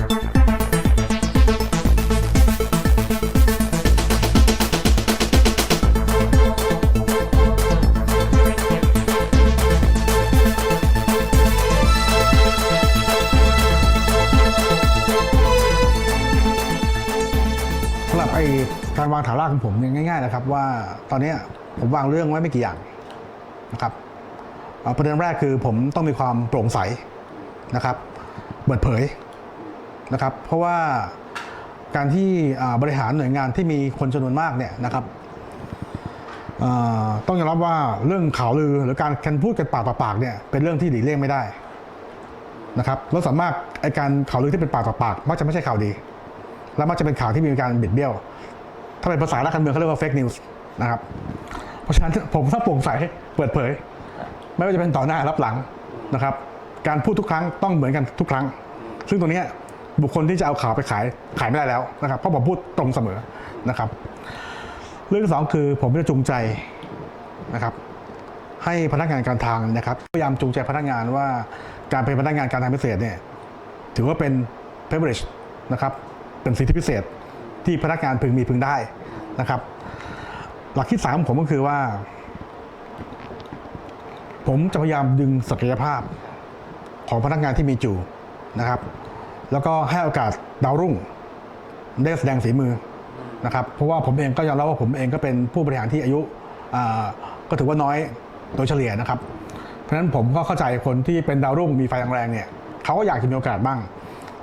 สำหรับไอการวางฐานรากของผมเนี่ยง่ายๆนะครับ ว่าตอนนี้ผมวางเรื่องไว้ไม่กี่อย่างนะครับประเด็นแรกคือผมต้องมีความโปร่งใสนะครับ เปิดเผย นะครับ เพราะว่าการที่บริหารหน่วยงานที่มีคนจำนวนมากเนี่ยนะครับต้องยอมรับว่าเรื่องข่าวลือหรือการการพูดกันปากต่อปากเนี่ยเป็นเรื่องที่หลีกเลี่ยงไม่ได้นะครับแล้วสามารถไอการข่าวลือที่เป็นปากต่อปากมักจะไม่ใช่ข่าวดี และมักจะเป็นข่าวที่มีการบิดเบี้ยว ถ้าเป็นภาษานักการเมืองเขาเรียกว่าเฟกนิวส์นะครับเพราะฉะนั้นผมถ้าโปร่งใสเปิดเผย ไม่ว่าจะเป็นต่อหน้ารับหลังนะครับ การพูดทุกครั้งต้องเหมือนกันทุกครั้ง ซึ่งตัวเนี้ บุคคลที่จะเอาข่าวไปขายขายไม่ได้แล้วนะครับเพราะผมพูดตรงเสมอนะครับ เรื่องที่สองคือผมจะจูงใจนะครับ ให้พนักงานการทางนะครับ พยายามจูงใจพนักงานว่าการเป็นพนักงานการทางพิเศษเนี่ยถือว่าเป็น privilege นะครับเป็นสิทธิพิเศษที่พนักงานพึงมีพึงได้นะครับ หลักที่สามของผมก็คือว่า ผมจะพยายามดึงศักยภาพของพนักงานที่มีอยู่นะครับ แล้วก็ให้โอกาสดาวรุ่งได้แสดงฝีมือนะครับเพราะว่าผมเองก็ยอมรับว่าผมเองก็เป็นผู้บริหารที่อายุก็ถือว่าน้อยโดยเฉลี่ยนะครับ เพราะฉะนั้นผมก็เข้าใจคนที่เป็นดาวรุ่งมีไฟแรงๆเนี่ยเขาก็อยากจะมีโอกาสบ้าง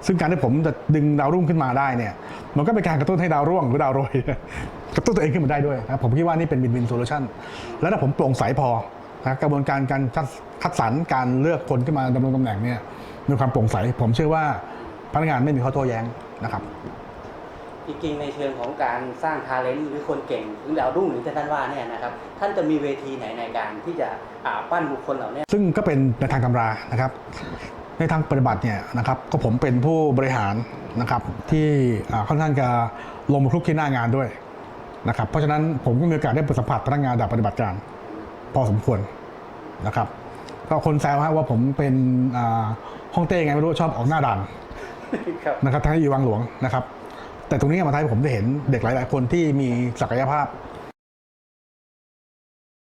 ซึ่งการที่ผมจะดึงดาวรุ่งขึ้นมาได้เนี่ยมันก็เป็นการกระตุ้นให้ดาวร่วงหรือดาวโรยกระตุ้นตัวเองขึ้นมาได้ด้วยนะผมคิดว่านี่เป็นวินวินโซลูชันแล้วถ้าผมโปร่งใสพอนะกระบวนการการคัดคัดสรรการเลือกคนขึ้นมาดำรงตำแหน่งเนี่ยมีความโปร่งใส ผมเชื่อว่า พนักงานไม่มีข้อโต้แย้งนะครับ จริงๆในเชิงของการสร้างทาเลนต์หรือคนเก่งหรือดาวรุ่งหรือที่ท่านว่าเนี่ยนะครับท่านจะมีเวทีไหนในการที่จะอ่าปั้นบุคคลเหล่านี้ซึ่งก็เป็นในทางตำรานะครับ ในทางปฏิบัติเนี่ยนะครับก็ผมเป็นผู้บริหารนะครับที่อ่าค่อนข้างจะลงมาคลุกที่หน้างานด้วยนะครับเพราะฉะนั้นผมก็มีโอกาสได้สัมผัสพนักงานดับปฏิบัติการ พอสมควรนะครับ ก็คนแซวฮะว่าผมเป็นอ่าห้องเต้ไงไม่รู้ชอบออกหน้าด่านครับ นะครับทั้งที่อยู่วังหลวงนะครับ แต่ตรงนี้มาทำให้ผมได้เห็นเด็กหลาย ๆ คนที่มีศักยภาพ